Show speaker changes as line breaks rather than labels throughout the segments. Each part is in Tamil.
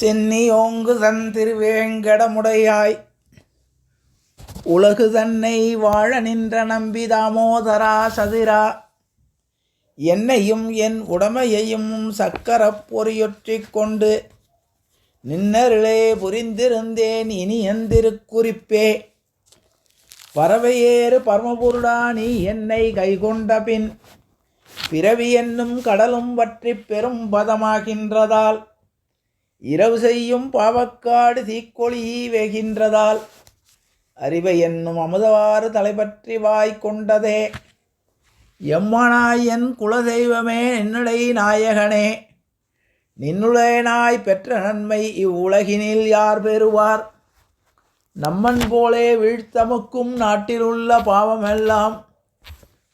சென்னியோங்கு தன் திருவேங்கடமுடையாய். உலகு தன்னை வாழ நின்ற நம்பி தாமோதரா சதிரா. என்னையும் என் உடமையையும் சக்கரப் பொறியொற்றி கொண்டு நின்னருளே புரிந்திருந்தேன் இனி எந்திருக்குறிப்பே. பறவையேறு பரமபுருடா நீ என்னை கைகொண்ட பின். பிறவி என்னும் கடலும் பற்றி பெரும் பதமாகின்றதால் இரவு செய்யும் பாவக்காடு தீக்கொழி வெகின்றதால் அறிவை என்னும் அமுதவாறு தலைபற்றி வாய் கொண்டதே. எம்மனாய் என் குலதெய்வமே நின்னுடை நாயகனே நின்னுடையனாய் பெற்ற நன்மை இவ்வுலகினில் யார் பெறுவார்? நம்மன் போலே வீழ்த்தமுக்கும் நாட்டிலுள்ள பாவமெல்லாம்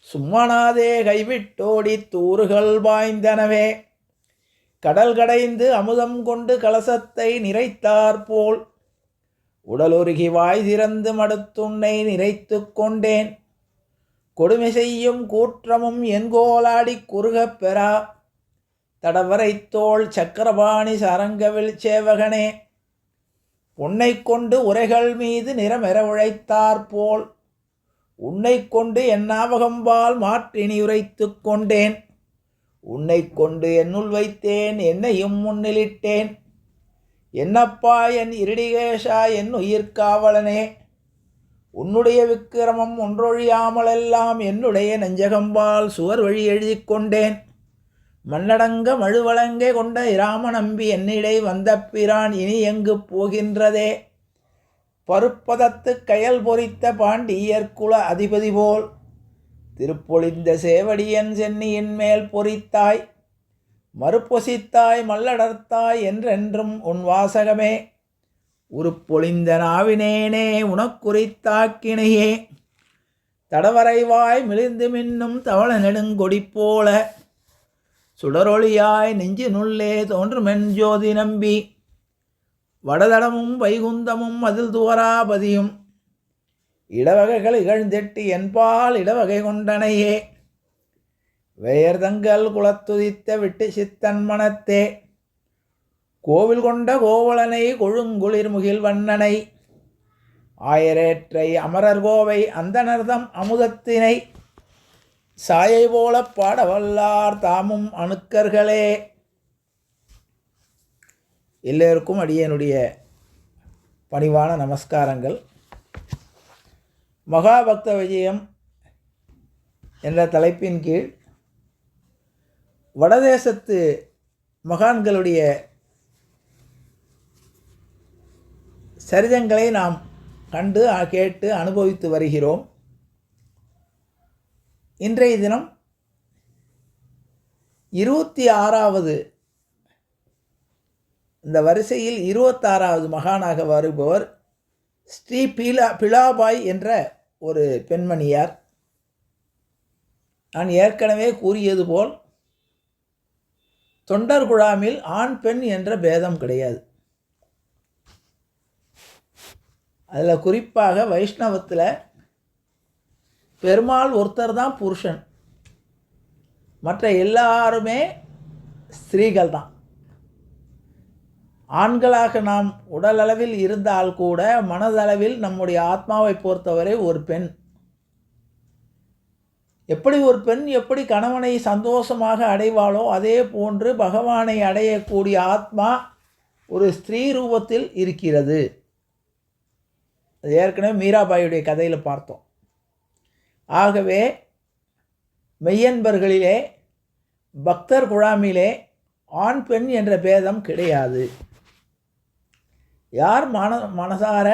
சும்மனாதே கைவிட்டோடி தூறுகள் பாய்ந்தனவே. கடல் கடைந்து அமுதம் கொண்டு கலசத்தை நிறைத்தாற்போல் உடலுருகி வாய் திறந்து மடுத்துன்னை நிறைத்து கொண்டேன். கொடுமை செய்யும் கூற்றமும் என்கோலாடி குறுகப் பெறா. தடவரை தோல் சக்கரபாணி சரங்கவில் சேவகனே. உன்னை கொண்டு உரைகள் மீது நிறமெற உழைத்தாற்போல் உன்னை கொண்டு என் ஞாபகம்பால் மாற்றினி உரைத்து கொண்டேன். உன்னை கொண்டு என்னுள் வைத்தேன் என்னையும் முன்னிலிட்டேன். என்னப்பா என் இருடிகேஷா என் உயிர்காவலனே உன்னுடைய விக்கிரமம் ஒன்றொழியாமலெல்லாம் என்னுடைய நெஞ்சகம்பால் சுவர் வழி எழுதிக் கொண்டேன். மண்ணடங்க மழுவழங்கே கொண்ட இராம நம்பி என்னிடை வந்த பிரான் இனி எங்கு போகின்றதே? பருப்பதத்து கயல் பொறித்த பாண்டியர்குல அதிபதி போல் திருப்பொழிந்த சேவடியன் சென்னியின் மேல் பொறித்தாய் மறுப்பொசித்தாய் மல்லடர்த்தாய் என்றென்றும் உன் வாசகமே. உருப்பொழிந்த நாவினேனே உனக்குறித்தாக்கினையே. தடவரைவாய் மிளிர்ந்து மின்னும் தவள நெடுங்கொடி போல. சுடரொளியாய் நெஞ்சினுள்ளே தோன்றுமென் ஜோதி நம்பி. வடதடமும் வைகுந்தமும் அதில் துவராபதியும் இடவகைகள் இகழ்ந்தெட்டி என்பால் இடவகை கொண்டனையே. வேயர்தங்கள் குலத்துதித்த விட்டு சித்தன் மனத்தே. கோவில் கொண்ட கோவலனை கொழுங்குளிர் முகில் வண்ணனை. ஆயரேற்றை அமரர் கோவை அந்தனர்தம் அமுதத்தினை. சாயை போல பாடவல்லார் தாமும் அணுக்கர்களே. எல்லோருக்கும் அடியனுடைய பணிவான நமஸ்காரங்கள். மகாபக்த விஜயம் என்ற தலைப்பின் கீழ் வடதேசத்து மகான்களுடைய சரிதங்களை நாம் கண்டு கேட்டு அனுபவித்து வருகிறோம். இன்றைய தினம் இருபத்தி ஆறாவது இந்த வரிசையில் இருபத்தாறாவது மகானாக வருபவர் ஸ்ரீ பீலா பிலாபாய் என்ற ஒரு பெண்மணியார் நான் ஏற்கனவே கூறியது போல் தொண்டர் குழாமில் ஆண் பெண் என்ற பேதம் கிடையாது. அதில் குறிப்பாக வைஷ்ணவத்தில் பெருமாள் ஒருத்தர் தான் புருஷன். மற்ற எல்லாருமே ஸ்திரீகள் தான் ஆண்களாக நாம் உடலளவில் இருந்தால் கூட மனதளவில் நம்முடைய ஆத்மாவை பொறுத்தவரை ஒரு பெண். எப்படி ஒரு பெண் எப்படி கணவனை சந்தோஷமாக அடைவாளோ அதே போன்று பகவானை அடையக்கூடிய ஆத்மா ஒரு ஸ்திரீ ரூபத்தில் இருக்கிறது. அது ஏற்கனவே மீராபாயுடைய கதையில் பார்த்தோம். ஆகவே மெய்யன்பர்களிலே பக்தர் குழாமிலே ஆண் பெண் என்ற பேதம் கிடையாது. யார் மன மனசார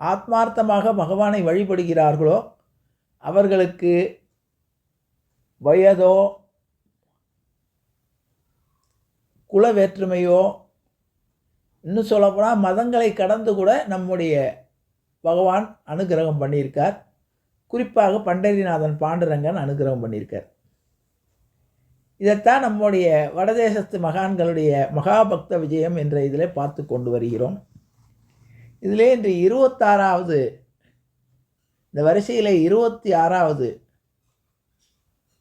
ஆத்மார்த்தமாக பகவானை வழிபடுகிறார்களோ அவர்களுக்கு வயதோ குல வேற்றுமையோ இன்னும் சொல்லப்போனால் மதங்களை கடந்து கூட நம்முடைய பகவான் அனுகிரகம் பண்ணியிருக்கார். குறிப்பாக பண்டரிநாதன் பாண்டுரங்கன் அனுகிரகம் பண்ணியிருக்கார். இதைத்தான் நம்முடைய வடதேசத்து மகான்களுடைய மகாபக்த விஜயம் என்ற இதில் பார்த்து கொண்டு வருகிறோம். இதிலே இன்று இருபத்தாறாவது இந்த வரிசையில் இருபத்தி ஆறாவது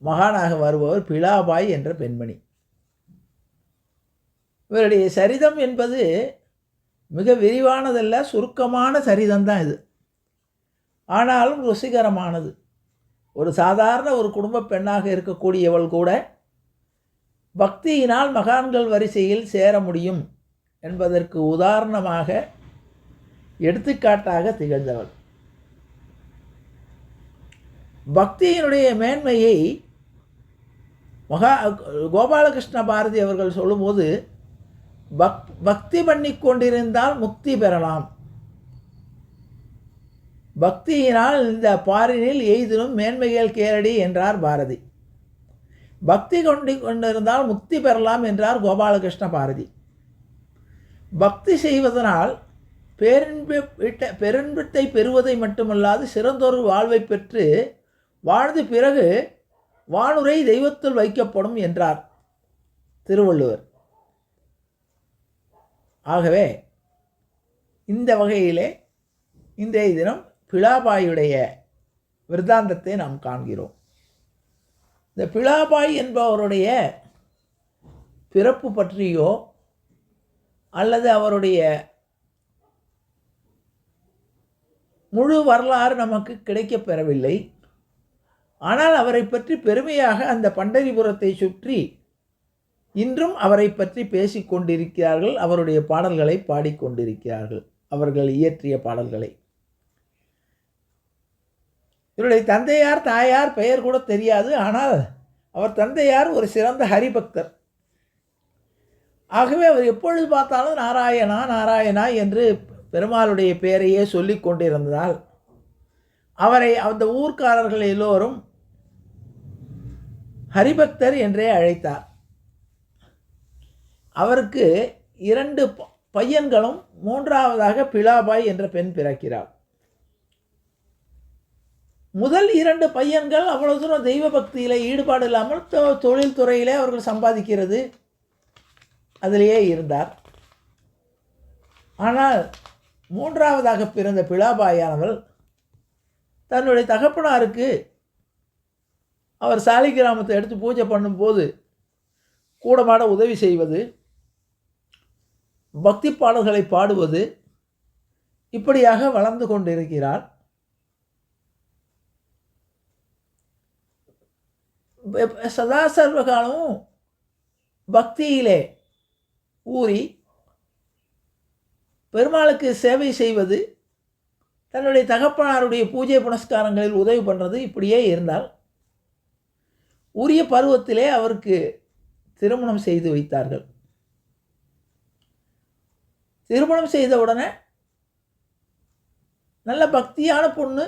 மகானாக வருபவர் பிலாபாய் என்ற பெண்மணி. இவருடைய சரிதம் என்பது மிக விரிவானதல்ல சுருக்கமான சரிதம் தான் இது. ஆனாலும் ருசிகரமானது. ஒரு சாதாரண ஒரு குடும்ப பெண்ணாக இருக்கக்கூடியவள் கூட பக்தியினால் மகான்கள் வரிசையில் சேர முடியும் என்பதற்கு உதாரணமாக எடுத்துக்காட்டாக திகழ்ந்தவள். பக்தியினுடைய மேன்மையை மகா கோபாலகிருஷ்ண பாரதி அவர்கள் சொல்லும்போது பக் பக்தி பண்ணி கொண்டிருந்தால் முக்தி பெறலாம். பக்தியினால் இந்த பாரினில் எய்தினும் மேன்மைகள் கேரடி என்றார் பாரதி. பக்தி கொண்டு கொண்டிருந்தால் முக்தி பெறலாம் என்றார் கோபாலகிருஷ்ண பாரதி. பக்தி செய்வதனால் பேரின்ப பெருன்பத்தை பெறுவதை மட்டுமல்லாது சிறந்தொரு வாழ்வை பெற்று வாழ்ந்து பிறகு வானுரை தெய்வத்தில் வைக்கப்படும் என்றார் திருவள்ளுவர். ஆகவே இந்த வகையிலே இன்றைய தினம் பிளாபாயுடைய விருத்தாந்தத்தை நாம் காண்கிறோம். இந்த பிலாபாய் என்பவருடைய பிறப்பு பற்றியோ அல்லது அவருடைய முழு வரலாறு நமக்கு கிடைக்கப் பெறவில்லை. ஆனால் அவரை பற்றி பெருமையாக அந்த பண்டரிபுரத்தை சுற்றி இன்றும் அவரை பற்றி பேசிக்கொண்டிருக்கிறார்கள் அவருடைய பாடல்களை பாடிக்கொண்டிருக்கிறார்கள் அவர்கள் இயற்றிய பாடல்களை. இவருடைய தந்தையார் தாயார் பெயர் கூட தெரியாது. ஆனால் அவர் தந்தையார் ஒரு சிறந்த ஹரிபக்தர். ஆகவே அவர் எப்பொழுது பார்த்தாலும் நாராயணா நாராயணா என்று பெருமாளுடைய பெயரையே சொல்லி கொண்டிருந்ததால் அவரை அந்த ஊர்க்காரர்கள் எல்லோரும் ஹரிபக்தர் என்றே அழைத்தார். அவருக்கு இரண்டு பையன்களும் மூன்றாவதாக பிலாபாய் என்ற பெண் பிறக்கிறார் முதல் இரண்டு பையன்கள் அவ்வளோ தூரம் தெய்வ பக்தியில் ஈடுபாடு இல்லாமல் தொ தொழில்துறையிலே அவர்கள் சம்பாதிக்கிறது. அதிலேயே இருந்தார். ஆனால் மூன்றாவதாக பிறந்த பிளாபாயானவள் தன்னுடைய தகப்பனாருக்கு அவர் சாலிகிராமத்தை எடுத்து பூஜை பண்ணும்போது கூடமாட உதவி செய்வது பக்தி பாடல்களை பாடுவது இப்படியாக வளர்ந்து கொண்டிருக்கிறார் சதா சர்வ காலமும் பக்தியிலே ஊறி பெருமாளுக்கு சேவை செய்வது தன்னுடைய தகப்பனாருடைய பூஜை புனஸ்காரங்களில் உதவி பண்ணுறது இப்படியே இருந்தால் உரிய பருவத்திலே அவருக்கு திருமணம் செய்து வைத்தார்கள் திருமணம் செய்த உடனே நல்ல பக்தியான பொண்ணு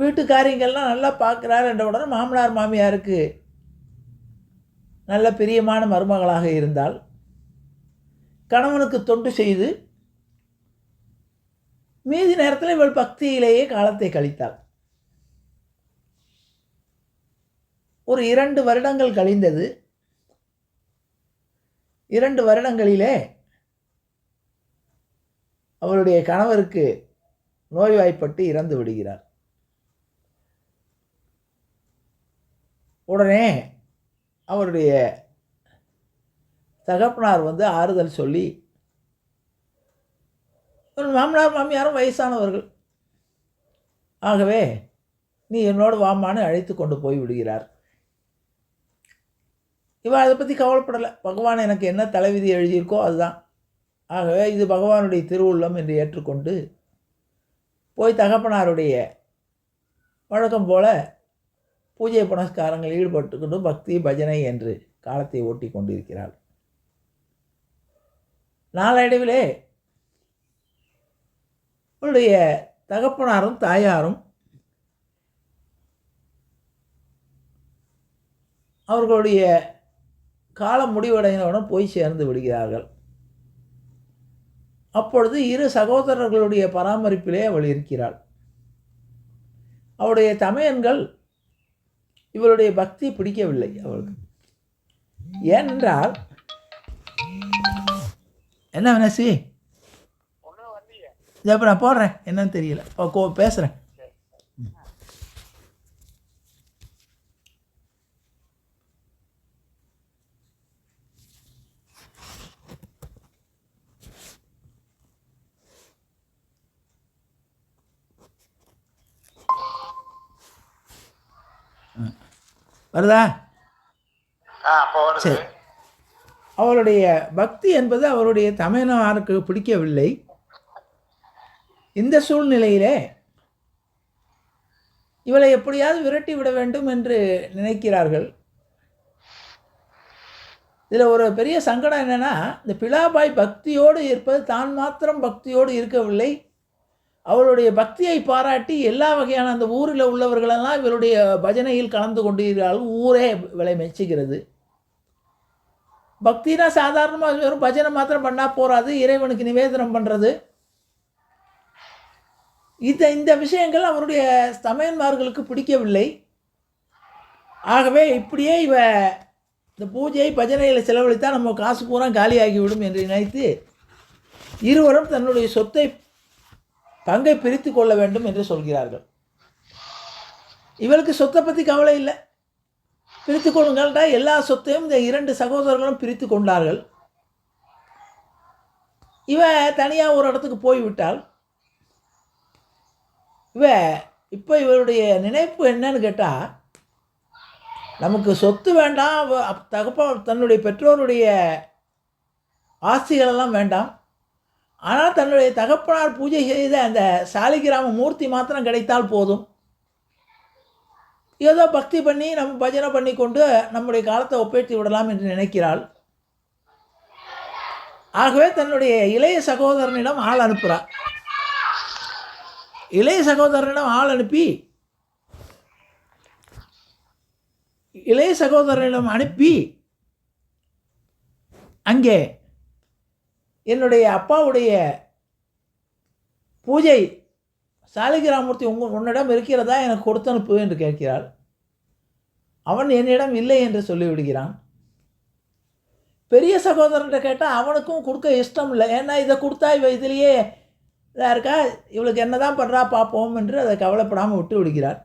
வீட்டுக்காரிங்கெல்லாம் நல்லா பார்க்குறாரு என்ற உடனே மாமனார் மாமியாருக்கு நல்ல பிரியமான மருமகளாக இருந்தால் கணவனுக்கு தொண்டு செய்து மீதி நேரத்தில் இவள் பக்தியிலேயே காலத்தை கழித்தாள். ஒரு இரண்டு வருடங்கள் கழிந்தது. இரண்டு வருடங்களிலே அவளுடைய கணவருக்கு நோய்வாய்ப்பட்டு இறந்து விடுகிறார். உடனே அவருடைய தகப்பனார் வந்து ஆறுதல் சொல்லி மாமனார் மாமியாரும் வயசானவர்கள். ஆகவே நீ என்னோடு வாமான்னு அழைத்து கொண்டு போய் விடுகிறார். இவன் அதை பற்றி கவலைப்படலை. பகவான் எனக்கு என்ன தலைவிதி எழுதியிருக்கோ அதுதான். ஆகவே இது பகவானுடைய திருவுள்ளம் என்று ஏற்றுக்கொண்டு போய் தகப்பனாருடைய வழக்கம் போல பூஜை புனஸ்காரங்கள் ஈடுபட்டுக்கொண்டு பக்தி பஜனை என்று காலத்தை ஓட்டி கொண்டிருக்கிறாள். நாளடைவிலே அவளுடைய தகப்பனாரும் தாயாரும் அவர்களுடைய காலம் முடிவடைந்தவுடன் போய் சேர்ந்து விடுகிறார்கள். அப்பொழுது இரு சகோதரர்களுடைய பராமரிப்பிலே அவள் இருக்கிறாள். அவளுடைய தமையன்கள் இவளுடைய பக்தி பிடிக்கவில்லை அவளுக்கு. ஏனென்றால் என்ன வினசி இதை இப்போ நான் போடுறேன். என்னன்னு தெரியல. பேசுகிறேன் வருதா? சரி. அவருடைய பக்தி என்பது அவருடைய தமையனாருக்கு பிடிக்கவில்லை. இந்த சூழ்நிலையிலே இவளை எப்படியாவது விரட்டி விட வேண்டும் என்று நினைக்கிறார்கள். இதில் ஒரு பெரிய சங்கடம் என்னென்னா இந்த பிலாபாய் பக்தியோடு இருப்பது தான் மாத்திரம் பக்தியோடு இருக்கவில்லை. அவளுடைய பக்தியை பாராட்டி எல்லா வகையான அந்த ஊரில் உள்ளவர்களெல்லாம் இவருடைய பஜனையில் கலந்து கொண்டிருக்கிறார்கள். ஊரே விலை மெச்சுகிறது பக்தினா சாதாரணமாக வெறும் பஜனை மாத்திரம் பண்ணால் போகாது இறைவனுக்கு நிவேதனம் பண்ணுறது இந்த இந்த விஷயங்கள் அவருடைய தமையன்மார்களுக்கு பிடிக்கவில்லை. ஆகவே இப்படியே இவ இந்த பூஜை பஜனையில் செலவழித்தால் நம்ம காசு பூரா காலியாகிவிடும் என்று நினைத்து இருவரும் தன்னுடைய சொத்தை பங்கை பிரித்து கொள்ள வேண்டும் என்று சொல்கிறார்கள். இவளுக்கு சொத்தை பற்றி கவலை இல்லை. பிரித்து கொள்ளுங்கள்டா எல்லா சொத்தையும் இந்த இரண்டு சகோதரர்களும் பிரித்து கொண்டார்கள். இவ தனியாக ஒரு இடத்துக்கு போய்விட்டால் இவ இப்போ இவருடைய நினைப்பு என்னன்னு கேட்டால் நமக்கு சொத்து வேண்டாம் அவ- தகப்ப தன்னுடைய பெற்றோருடைய ஆஸ்திகளெல்லாம் வேண்டாம். ஆனால் தன்னுடைய தகப்பனார் பூஜை செய்த அந்த சாலிகிராம மூர்த்தி மாத்திரம் கிடைத்தால் போதும். ஏதோ பக்தி பண்ணி நம்ம பஜனை பண்ணி கொண்டு நம்முடைய காலத்தை ஒப்பேற்றி விடலாம் என்று நினைக்கிறாள். ஆகவே தன்னுடைய இளைய சகோதரனிடம் ஆள் அனுப்புகிறார் இளைய சகோதரனிடம் ஆள் அனுப்பி இளைய சகோதரனிடம் அனுப்பி அங்கே என்னுடைய அப்பாவுடைய பூஜை சாலிகிராமூர்த்தி உங்க உன்னிடம் இருக்கிறதா எனக்கு கொடுத்து அனுப்பு என்று கேட்கிறாள். அவன் என்னிடம் இல்லை என்று சொல்லிவிடுகிறான். பெரிய சகோதரன்ட்ட கேட்டால் அவனுக்கும் கொடுக்க இஷ்டம் இல்லை. ஏன்னா இதை கொடுத்தா இவ இதுலேயே இதாக இருக்கா? இவளுக்கு என்ன தான் பண்ணுறா பார்ப்போம் என்று அதை கவலைப்படாமல் விட்டு விடுகிறார்.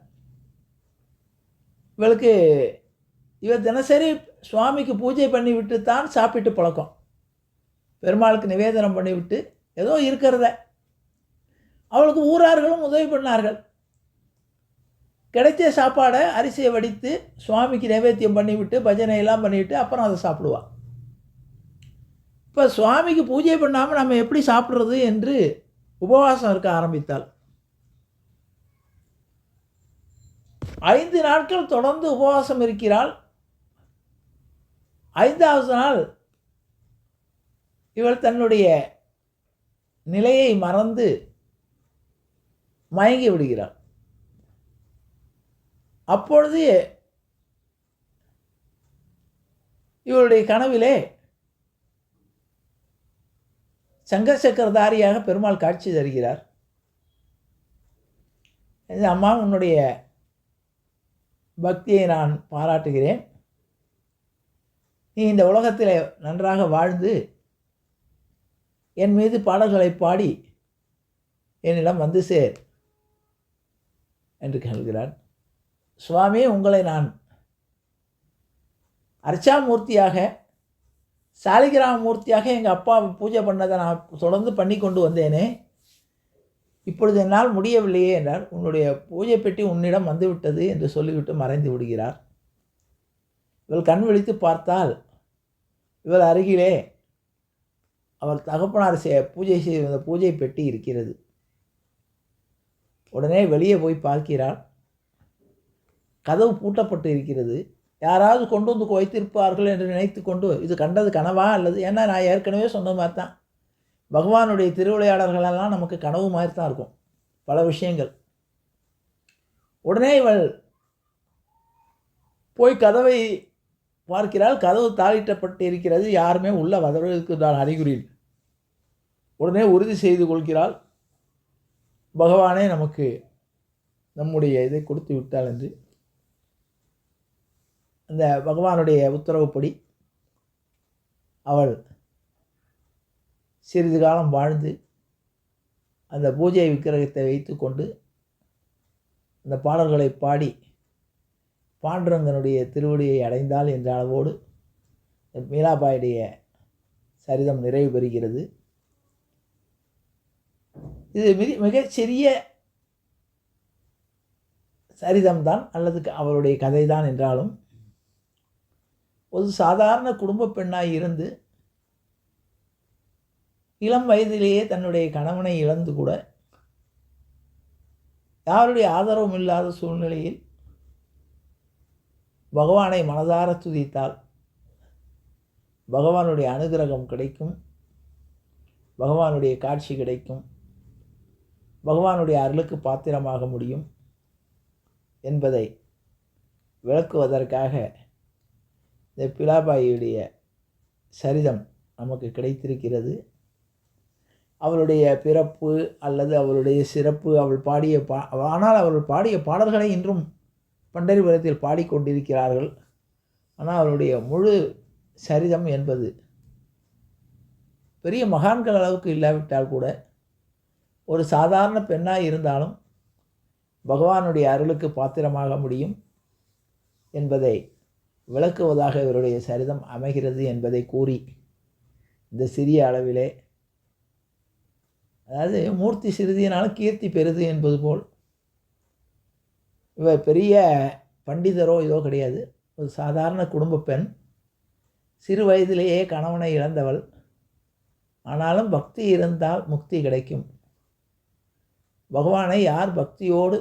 இவளுக்கு இவ தினசரி சுவாமிக்கு பூஜை பண்ணி விட்டு தான் சாப்பிட்டு பழக்கம். பெருமாளுக்கு நிவேதனம் பண்ணிவிட்டு ஏதோ இருக்கிறத. அவளுக்கு ஊரார்களும் உதவி பண்ணார்கள். கிடைச்ச சாப்பாடை அரிசியை வடித்து சுவாமிக்கு நைவேத்தியம் பண்ணிவிட்டு பஜனை எல்லாம் பண்ணிவிட்டு அப்புறம் அதை சாப்பிடுவாள் இப்போ சுவாமிக்கு பூஜை பண்ணாமல் நம்ம எப்படி சாப்பிட்றது என்று உபவாசம் இருக்க ஆரம்பித்தாள். ஐந்து நாட்கள் தொடர்ந்து உபவாசம் இருக்கிறாள். ஐந்தாவது நாள் இவள் தன்னுடைய நிலையை மறந்து மயங்கி விடுகிறாள். அப்பொழுது இவளுடைய கனவிலே சங்கர் சக்கரதாரியாக பெருமாள் காட்சி தருகிறார். அம்மா உன்னுடைய பக்தியை நான் பாராட்டுகிறேன். நீ இந்த உலகத்தில் நன்றாக வாழ்ந்து என் மீது பாடல்களை பாடி என்னிடம் வந்து சேர் என்று கேள்கிறான். சுவாமி உங்களை நான் அர்ச்சாமூர்த்தியாக சாலிகிராம மூர்த்தியாக எங்கள் அப்பா பூஜை பண்ணதை நான் தொடர்ந்து பண்ணி கொண்டு வந்தேனே இப்பொழுது என்னால் முடியவில்லையே என்றார் உன்னுடைய பூஜை பெட்டி உன்னிடம் வந்துவிட்டது என்று சொல்லிவிட்டு மறைந்து விடுகிறார். இவள் கண் விழித்து பார்த்தால் இவள் அருகிலே அவர் தகப்பனார் செ பூஜை செய்திருந்த பூஜை பெட்டி இருக்கிறது. உடனே வெளியே போய் பார்க்கிறாள் கதவு பூட்டப்பட்டு இருக்கிறது. யாராவது கொண்டு வந்து வைத்திருப்பார்கள் என்று நினைத்து கொண்டு இது கண்டது கனவா அல்லது ஏன்னா நான் ஏற்கனவே சொன்ன மாதிரி தான். பகவானுடைய திருவிளையாடல்களெல்லாம் நமக்கு கனவு மாதிரி தான் இருக்கும். பல விஷயங்கள். உடனே இவள் போய் கதவை பார்க்கிறாள் கதவு தாளிட்டப்பட்டு இருக்கிறது யாருமே உள்ள வதவதற்கு நான் அறிகுறி உடனே உறுதி செய்து கொள்கிறாள். பகவானே நமக்கு நம்முடைய இதை கொடுத்து விட்டாள் என்று. அந்த பகவானுடைய உத்தரவுப்படி அவள் சிறிது காலம் வாழ்ந்து அந்த பூஜை விக்கிரகத்தை வைத்துக்கொண்டு அந்த பாடல்களை பாடி பாண்டுரங்கனுடைய திருவடியை அடைந்தால் என்ற அளவோடு மீராபாயுடைய சரிதம் நிறைவு பெறுகிறது. இது மிக மிகச்சிறிய சரிதம்தான் அல்லது அவருடைய கதைதான் என்றாலும் ஒரு சாதாரண குடும்ப பெண்ணாய் இருந்து இளம் வயதிலேயே தன்னுடைய கணவனை இழந்து கூட யாருடைய ஆதரவும் இல்லாத சூழ்நிலையில் பகவானை மனதார துதித்தால் பகவானுடைய அனுகிரகம் கிடைக்கும். பகவானுடைய காட்சி கிடைக்கும். பகவானுடைய அருளுக்கு பாத்திரமாக முடியும் என்பதை விளக்குவதற்காக இந்த பிலாபாயியுடைய சரிதம் நமக்கு கிடைத்திருக்கிறது. அவளுடைய பிறப்பு அல்லது அவளுடைய சிறப்பு அவள் பாடிய பா ஆனால் அவள் பாடிய பாடல்களை இன்றும் பண்டரிபுரத்தில் பாடிக்கொண்டிருக்கிறார்கள். ஆனால் அவருடைய முழு சரிதம் என்பது பெரிய மகான்கள் அளவுக்கு இல்லாவிட்டால் கூட ஒரு சாதாரண பெண்ணாக இருந்தாலும் பகவானுடைய அருளுக்கு பாத்திரமாக முடியும் என்பதை விளக்குவதாக இவருடைய சரிதம் அமைகிறது என்பதை கூறி இந்த சிறிய அளவிலே அதாவது மூர்த்தி சிறிதியினாலும் கீர்த்தி பெறுது என்பது போல் இவ பெரிய பண்டிதரோ இதோ கிடையாது. ஒரு சாதாரண குடும்ப பெண். சிறு வயதிலேயே கணவனை இழந்தவள். ஆனாலும் பக்தி இருந்தால் முக்தி கிடைக்கும். பகவானை யார் பக்தியோடு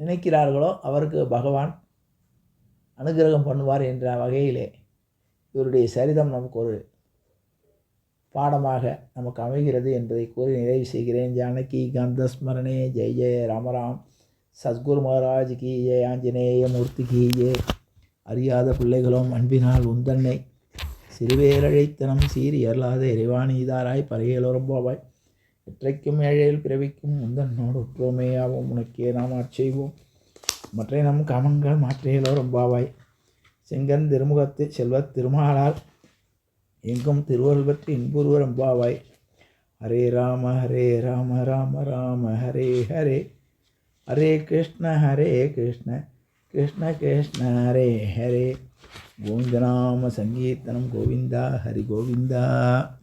நினைக்கிறார்களோ அவருக்கு பகவான் அனுகிரகம் பண்ணுவார் என்ற வகையிலே இவருடைய சரிதம் நமக்கு ஒரு பாடமாக நமக்கு அமைகிறது என்பதை கூறி நிறைவு செய்கிறேன். ஜானகி கந்த ஸ்மரணே ஜெய. ஜெய ராமராம் சத்குரு மகாராஜ் கீயே ஆஞ்சநேய மூர்த்தி கீயே. அறியாத பிள்ளைகளும் அன்பினால் உந்தன்னை சிறுவேரழைத்தனம் சீறி அருளாத இறைவாணிதாராய் பறையலோரம்பாவாய் இற்றைக்கும் ஏழையில் பிறவிக்கும் உந்தன்னோடு ஒற்றுமையாவும் உனக்கே நாம் ஆட்செய்வோம் மற்ற நம் காமங்கள் மாற்றையிலோ ரொம்பாவாய் செங்கன் திருமுகத்து செல்வத் திருமாலால் எங்கும் திருவருள் பற்றி இன்புருவரம்பாவாய் ஹரே ராம ஹரே ராம ராம ராம ஹரே ஹரே. हरे कृष्ण हरे कृष्ण कृष्ण कृष्ण हरे हरे। गोविंद राम संगीतनम गोविंदा हरि गोविंदा।